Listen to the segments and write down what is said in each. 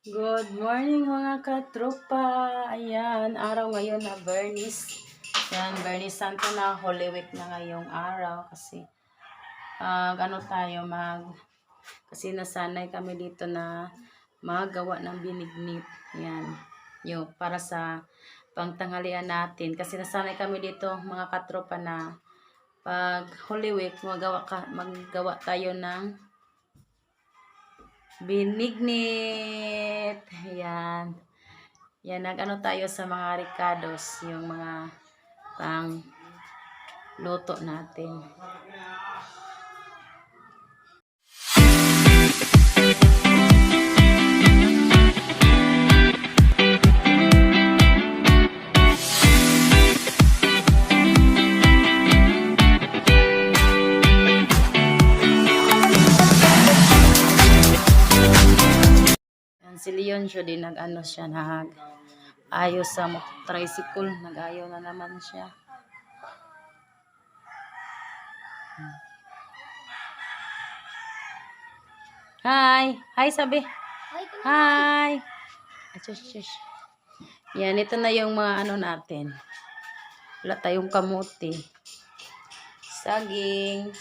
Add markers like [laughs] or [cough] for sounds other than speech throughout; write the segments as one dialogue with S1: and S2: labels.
S1: Good morning mga katropa. Ayan, araw ngayon na Bernice. Ayan, Bernice Santo na Holy Week na ngayong araw kasi ah, ano tayo mag kasi nasanay kami dito na magawa ng binignit. Ayan, yung para sa pangtanghalian natin kasi nasanay kami dito mga katropa na pag Holy Week magawa ka maggawa tayo ng binignit. Ayan. Yan, nag-ano tayo sa mga ricados, yung mga pang luto natin. Siya din nag-ano siya, nag ayos sa tricycle, nag-ayaw na naman siya. Hi! Hi, sabi! Hi! Achush, achush. Yan, ito na yung mga ano natin. Wala tayong kamuti. Saging.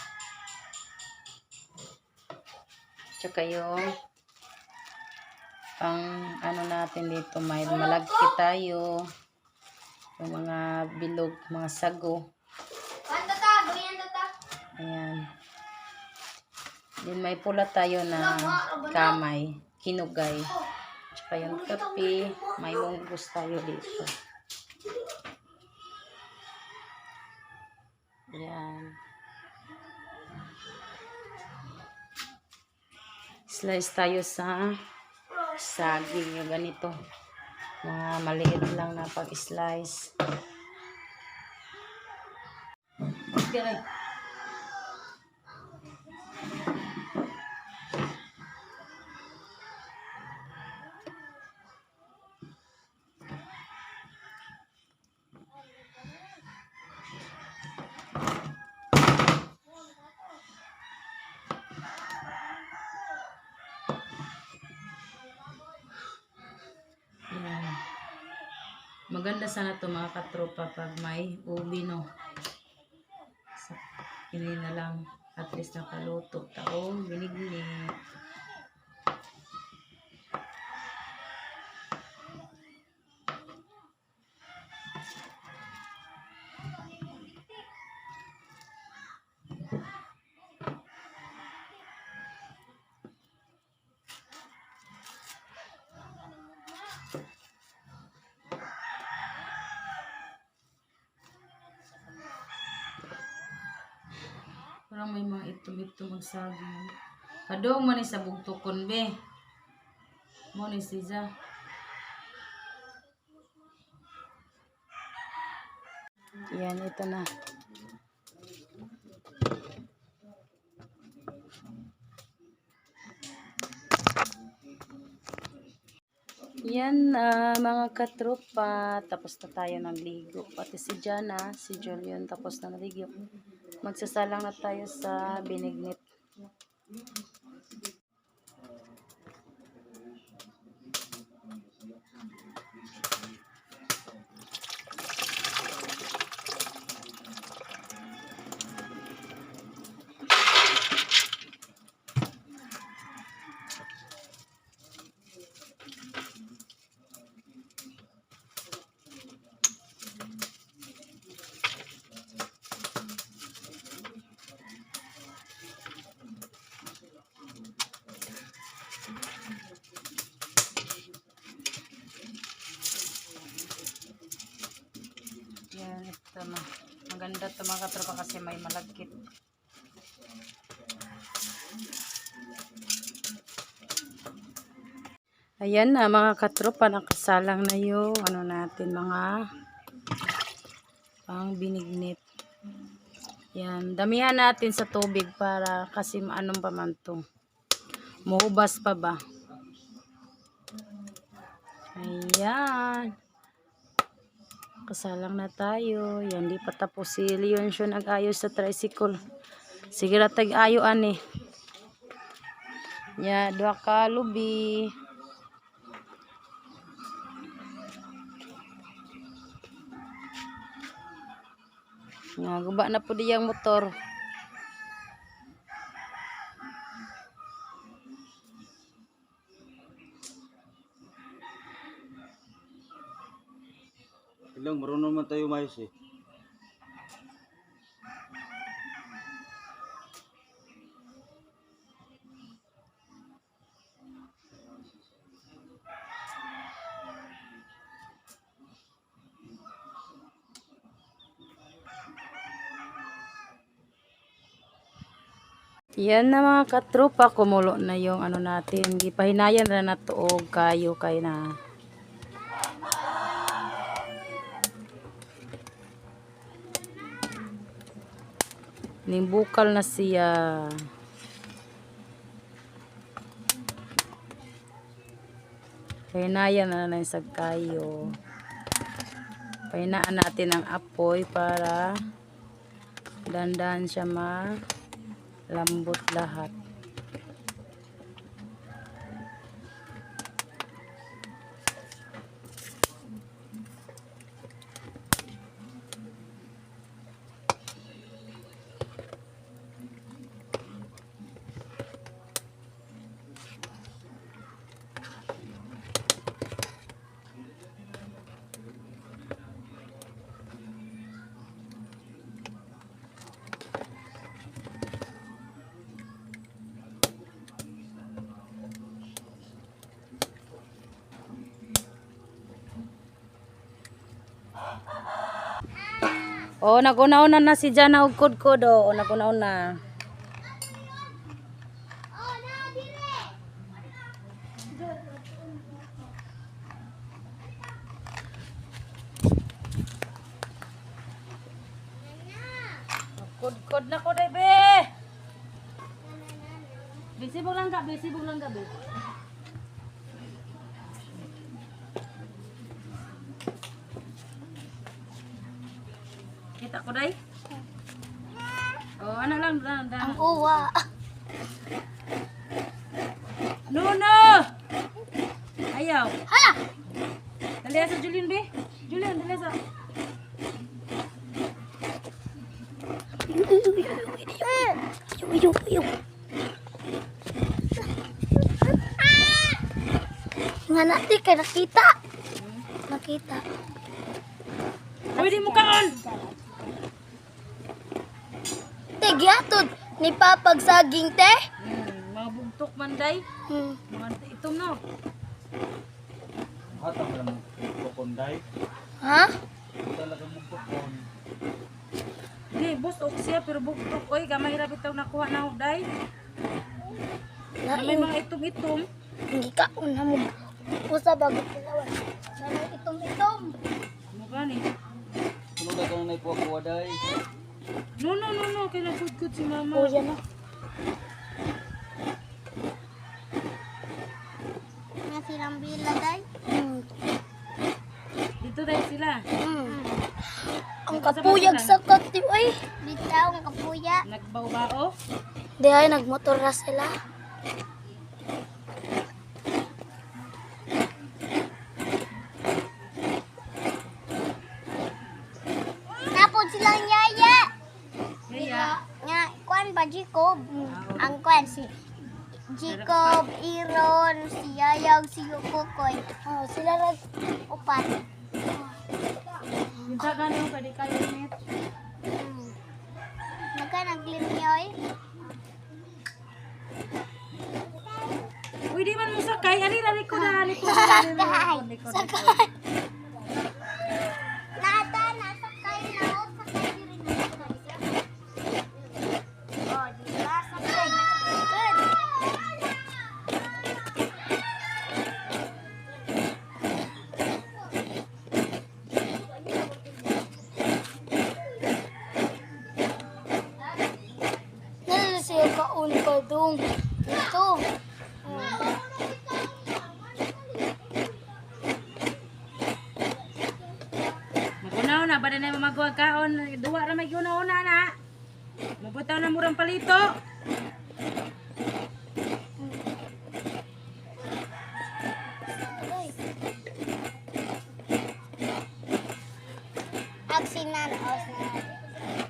S1: Tsaka yung pang ano natin dito may malagki tayo. Yung mga bilog mga sago. Ayan. Din may pula tayo na kamay kinugay. Tsaka yung kape may munggos tayo dito. Ayan. Slice tayo sa saging yung ganito mga maliit lang na pag-slice okay. Maganda sana to mga katropa pag may ubi no. Sa, na lang at least nakaluto taong binignit. Parang may mga itom-itom ang saging. Kadong man ni sa bugtukon be. Mo ni siya. Yan, ito na. Yan na mga katropa. Tapos na tayo nagligo. Pati si Jana, si Julian tapos na naligo. Magsasalang na tayo sa binignit. Ito na. Maganda ito mga katropa kasi may malagkit. Ayan na mga katropa, nakasalang na yung ano natin mga pang binignit. Yan, damihan natin sa tubig para kasi anong pa man to. Muhubas pa ba? Ayan. Nakasalang na tayo. Yan, di pa tapos si Leon siya nag-ayos sa tricycle. Sige ratag ayo ani. Ya, dua ka lubi. Nga, guba na po diyang motor.
S2: Tayo mayos eh.
S1: Yan na mga katropa, kumulo na yung ano natin. Gipahinayan na na tuog kayo kay na. Nimbukal na siya. Pahinayan na na sa kayo. Pahinaan natin ang apoy para dandan siya ma lambot lahat. Oh, naguna-una na si Jana og kudkod oh, naguna-una. Kudkod na ko dai be. Bisibog lang ka, bisibog lang ka be. Kita ko dai. Oh, ano lang, lang, lang.
S3: Uwa.
S1: Nuno! Ayaw.
S3: Hala!
S1: Dali sa Julian, be. Julian, dali sa.
S3: Yung, yung, yung. Nga natin kay nakita. Nakita.
S1: Pwede mo kaon.
S3: Te, gihatod. Ni papag saging te.
S1: Hmm, mga bugtok man day.
S3: Hmm.
S1: Mga itom no.
S2: Hatang mo lang kukunday.
S3: Ha?
S2: Talaga mo kukun.
S1: Di, boss, ok siya, pero bugtok. Oy, gamay ra bitaw nakuha na ako day. Na may
S3: Lain.
S1: mga itom-itom.
S3: Hindi ka una mo. Usa bago pilawan. Nanay itom-itom.
S1: Ano gani?
S2: Sunod na ka na ipuwa day.
S1: No, no, no, no. Kaya nagkudkod si mama.
S3: Kuya na. Nga silang bila day? Hmm.
S1: Dito day sila.
S3: Hmm. Ang kapuyag sa kati, oy. Bitaw, ang kapuya.
S1: Nagbao-bao.
S3: Di ay, nagmotor na sila. Napod silang yaya.
S1: Kaya,
S3: Nga, kwan ba, Jacob? Ang kwan, si Jacob, Iron, si Yayag, si Yukukoy. Oh, sila nag upat.
S1: yung sa gano'n, pwede kayo init.
S3: Hmm. Nagka naglimyoy.
S1: Uy, di man mo sakay. Ali ko na, ali ko na. [laughs] ali ko na,
S3: Sakay!
S1: likod, kaon. Duwa ra may una na. Mabutaw na murang palito.
S3: Aksinan, os na.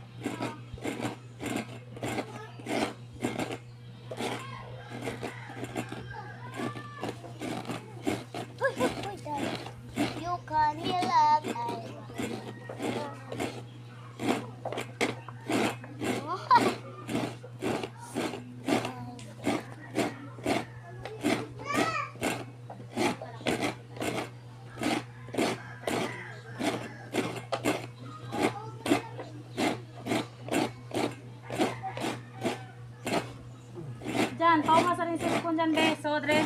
S1: Dyan guys. So, Dre.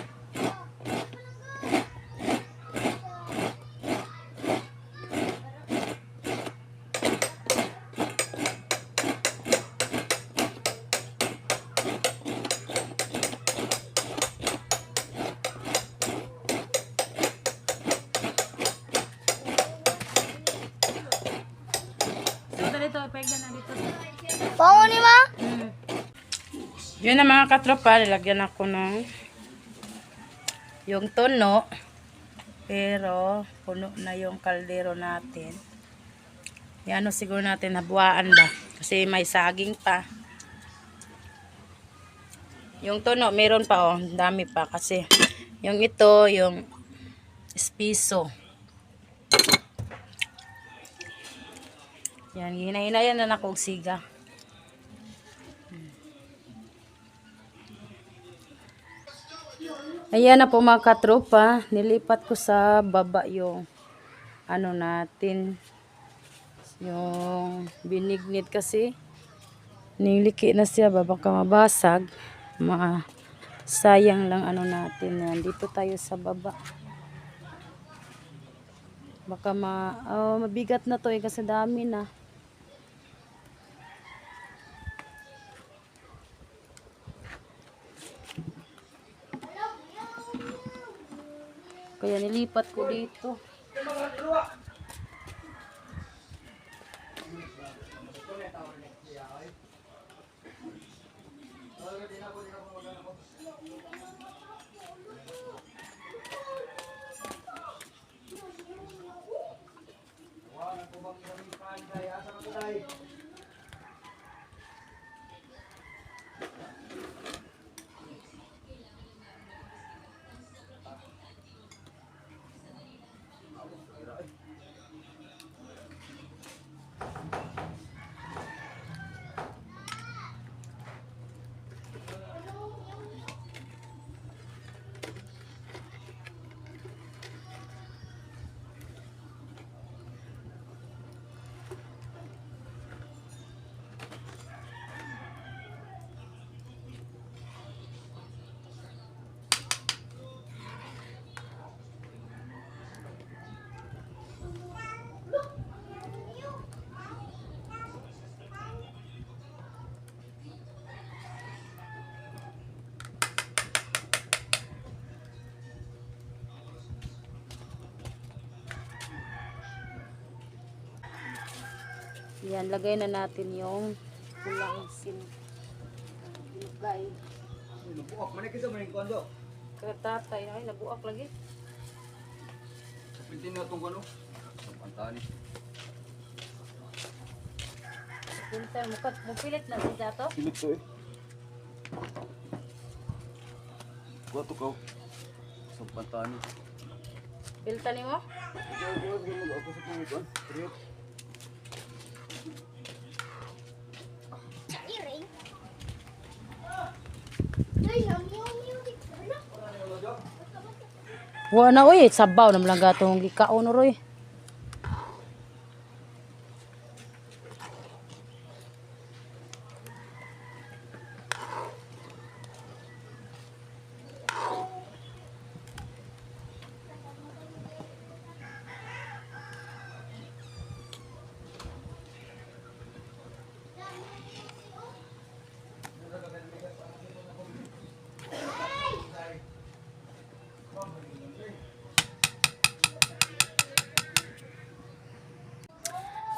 S1: So, Dre, ito. Pwede na dito.
S3: Pango ni ma?
S1: Mm. Yun na mga katropa, nilagyan ako ng yung tono. Pero, puno na yung kaldero natin. Yan, ano siguro natin, nabuhaan ba? Kasi may saging pa. Yung tono, meron pa oh, ang dami pa kasi yung ito, yung espiso. Yan, hinahinayan na og siga. Ayan na po mga katropa. Nilipat ko sa baba yung ano natin. Yung binignit kasi. Niliki na siya. Baba ka mabasag. Mga sayang lang ano natin. Yan. Dito tayo sa baba. Baka ma, oh, mabigat na to eh kasi dami na. Kaya nilipat ko dito. Yan, lagay na natin yung pulang sin. Ilagay.
S2: Nabuak, man kita man yung kondo.
S1: Katatay, ay, nabuak lagi.
S2: Kapintin na itong ano. Sa pantani.
S1: Punta, mukat, mupilit na si Dato.
S2: Pilit to eh. Kuha to kaw. Sa pantani.
S1: Pilta ni mo?
S2: Ikaw, ikaw, ikaw, ako sa pangituan. Triyot.
S3: Iring. Ay, yung music. Ano?
S1: Wa na oy, sabaw na lang gatong gikaon roy.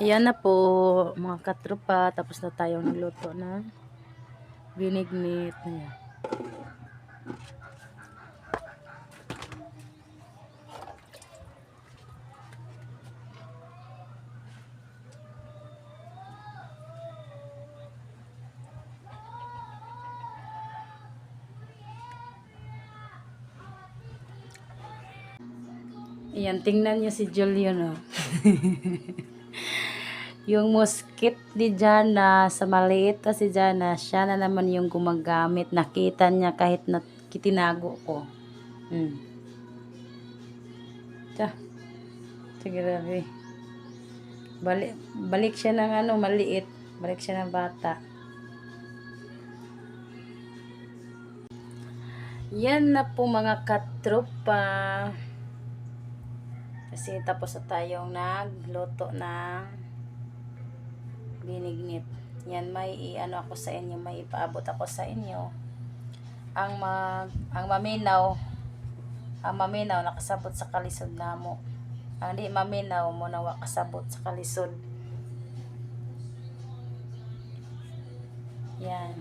S1: Ayan na po mga katropa. Tapos na tayong nagluto ng binignit. Ayan. Ayan, tingnan niyo si Julian, oh. [laughs] yung muskit ni Jana sa maliit na si Jana, siya na naman yung gumagamit. Nakita niya kahit na kitinago ko. Hmm. Sige, grabe. Balik, balik siya ng ano, maliit. Balik siya ng bata. Yan na po mga katropa. Kasi tapos na tayong nagluto ng binignit. Yan may i-ano ako sa inyo, may ipaabot ako sa inyo. Ang mag ang maminaw ang maminaw nakasabot sa kalisod namo. Ang di maminaw mo na wa kasabot sa kalisod. Yan.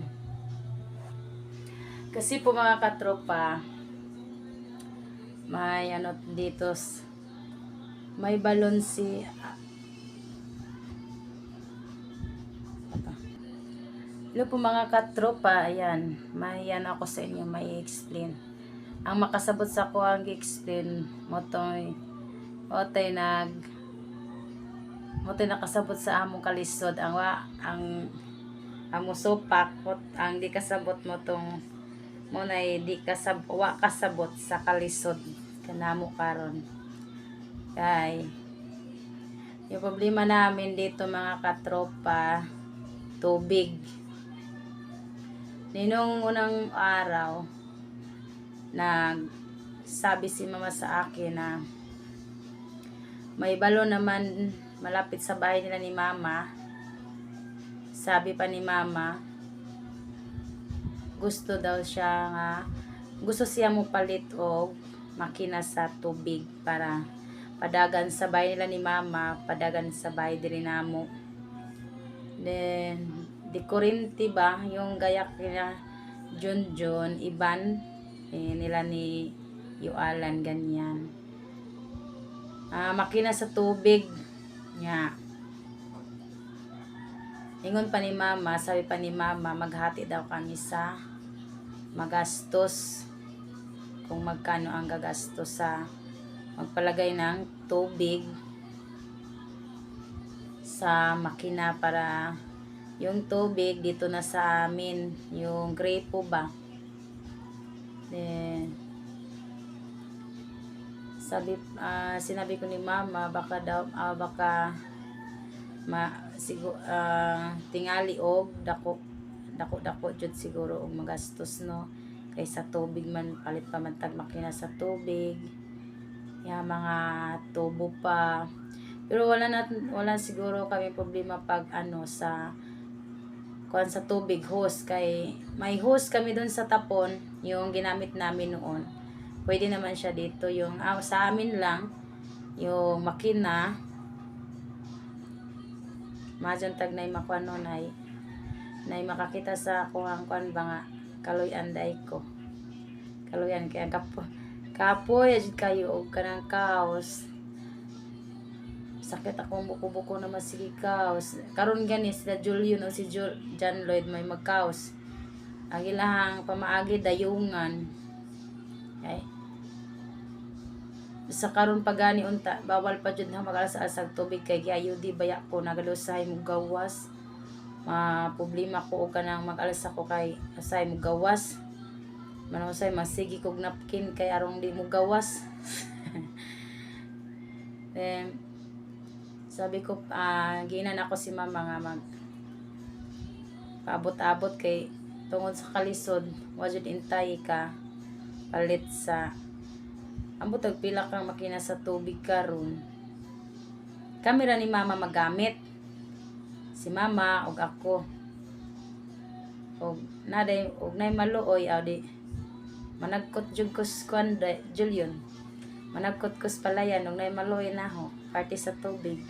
S1: Kasi po mga katropa, may ano dito, may balon si, Hello po mga katropa, ayan, may yan ako sa inyo, may explain. Ang makasabot sa ko ang explain mo to'y, mo to'y nag, mo to'y nakasabot sa among kalisod, ang wa, ang, ang musupak, mo- ang di kasabot mo tong, mo na di kasab, wa kasabot sa kalisod, kanamo karon. Kay, yung problema namin dito mga katropa, tubig. Ninong unang araw, nag sabi si mama sa akin na may balon naman malapit sa bahay nila ni mama. Sabi pa ni mama, gusto daw siya nga, gusto siya mo palit og makina sa tubig para padagan sa bahay nila ni mama, padagan sa bahay diri namo. Then, di kurinti ba, yung gayak nila Jun Jun, Iban, eh, nila ni Yualan, ganyan. Ah, makina sa tubig. Nya. Ingon pa ni mama, sabi pa ni mama, maghati daw kami sa magastos. Kung magkano ang gagastos sa magpalagay ng tubig sa makina para yung tubig dito na sa amin, yung grape ba. Then, sabi, ah, sinabi ko ni mama, baka daw, ah, baka ma, sigo, ah, tingali og dako, dako, dako, jud siguro og magastos, no? Kaysa tubig man, palit pa man tag makina sa tubig. Ya, mga tubo pa. Pero wala na, wala siguro kami problema pag ano sa kuan sa tubig hose. Kay may hose kami doon sa tapon yung ginamit namin noon. Pwede naman siya dito. Yung ah, sa amin lang yung makina. Majan tag nay makuan nun ay nay makakita sa kung ang kuan ba nga kaloy anday ko. Kaloyan kaya kapo kapoy ajud kayo og kanang kaos sakit akong buko-buko na masigi kaos. Karon gani sila Julian o si Jul, John Lloyd may magkaos. Ang ilahang pamaagi dayungan. Ay. Sa karon pa gani unta, bawal pa jud na magalasasag tubig kay giayo di baya ko nagalusahay mo gawas. Ma problema ko og kanang mag-alas ako kay asay mo gawas. Manusay masigi kog napkin kay arong di mo gawas. [laughs] Then, sabi ko, ah, ginan ako si mama nga mag paabot-abot kay tungod sa kalisod, wajud intay ka palit sa ambot og pila kang makina sa tubig karon. Kamera ni mama magamit. Si mama og ako. Og naday og nay maluoy aw di managkot jud ko kuan Julian. Managkot ko palayan og nay maluoy na ho. Party sa tubig.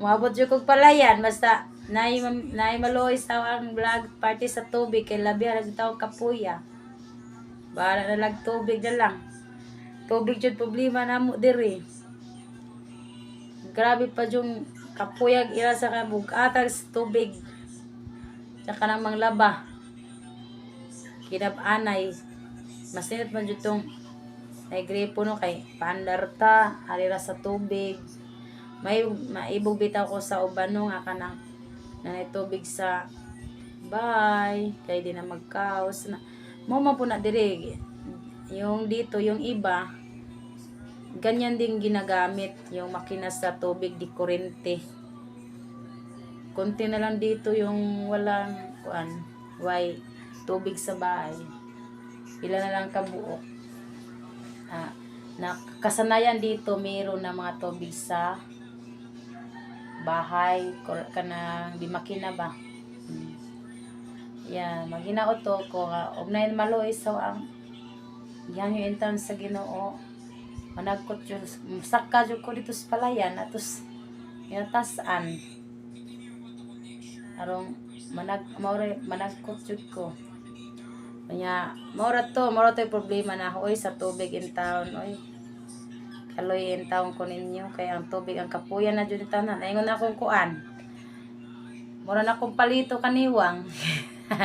S1: Moabot jud kog palayan basta nay nay maloy sa ang vlog party sa tubig kay labi ra jud tawo kapuya. Bahala na lag tubig na lang. Tubig jud problema namo diri. Grabe pa yung kapuyag ira sa kabugatag sa tubig. Tsaka nang manglaba. Kinab-anay. Masinit man jud tong ay gripo no kay paandar ta, harira sa tubig. May maibog bitaw ko sa uban no nga kanang nanay tubig sa bye kay di na magkaos na mo man na diri yung dito yung iba ganyan din ginagamit yung makina sa tubig di kurente konti na lang dito yung walang kuan Why tubig sa bahay. Pila na lang kabuok. Ah, na kasanayan dito mayroon na mga tubig sa bahay kanang di makina ba. Hmm. Yan, maginaot to ko og na maloy sa ang yan yung intan sa Ginoo. Managkot yun, saka jud ko dito sa palayan atos yatasan. Arong manag maura managkot jud ko. Kanya, maura to, maura to problema na ako, oy, sa tubig in town, oy. Kaloy in town ko ninyo, kaya ang tubig, ang kapuyan na dyan in town na, naingon na akong kuan. Mura na akong palito kaniwang. [laughs]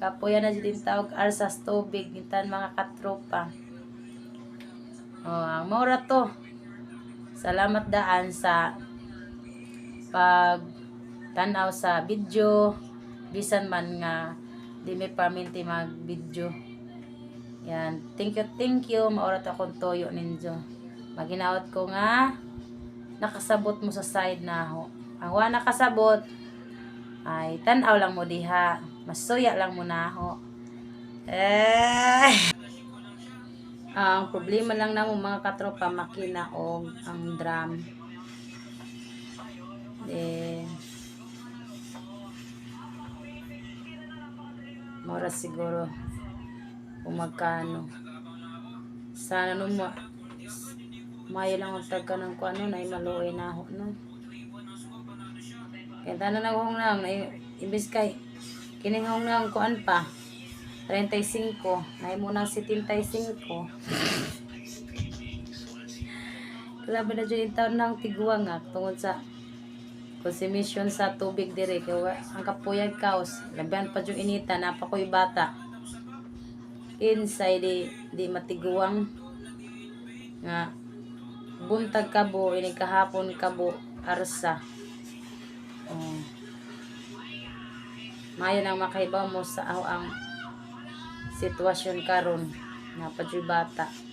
S1: kapuyan na dyan in tawag, arsas tubig, gintan mga katropa. Oh, ang maura to. Salamat daan sa pag tanaw sa video bisan man nga di may paminti mag video. Yan. Thank you thank you. Maorat akong toyo ninyo maginawat ko nga nakasabot mo sa side na ho. Ang wa nakasabot ay tanaw lang mo diha. Masuya lang mo na ho. Eh. Ang problema lang namo mga katropa makina o ang drum. Then mura siguro kung magkano. Sana no ma mayo lang ang tagka ng kung ano na maluoy na ako no? Kaya tana na akong lang na imbis kay kining akong lang kuan pa 35 na mo ng 75 Grabe na dyan yung taon ng tiguang nga tungod sa konsumisyon sa tubig dire kay ang kapuyag kaos labihan pa yung inita napakoy bata. Inside di, di matiguang nga buntag kabo ini kahapon kabo arsa. Oh. mayo nang makaibaw mo sa ang sitwasyon karon. Pa bata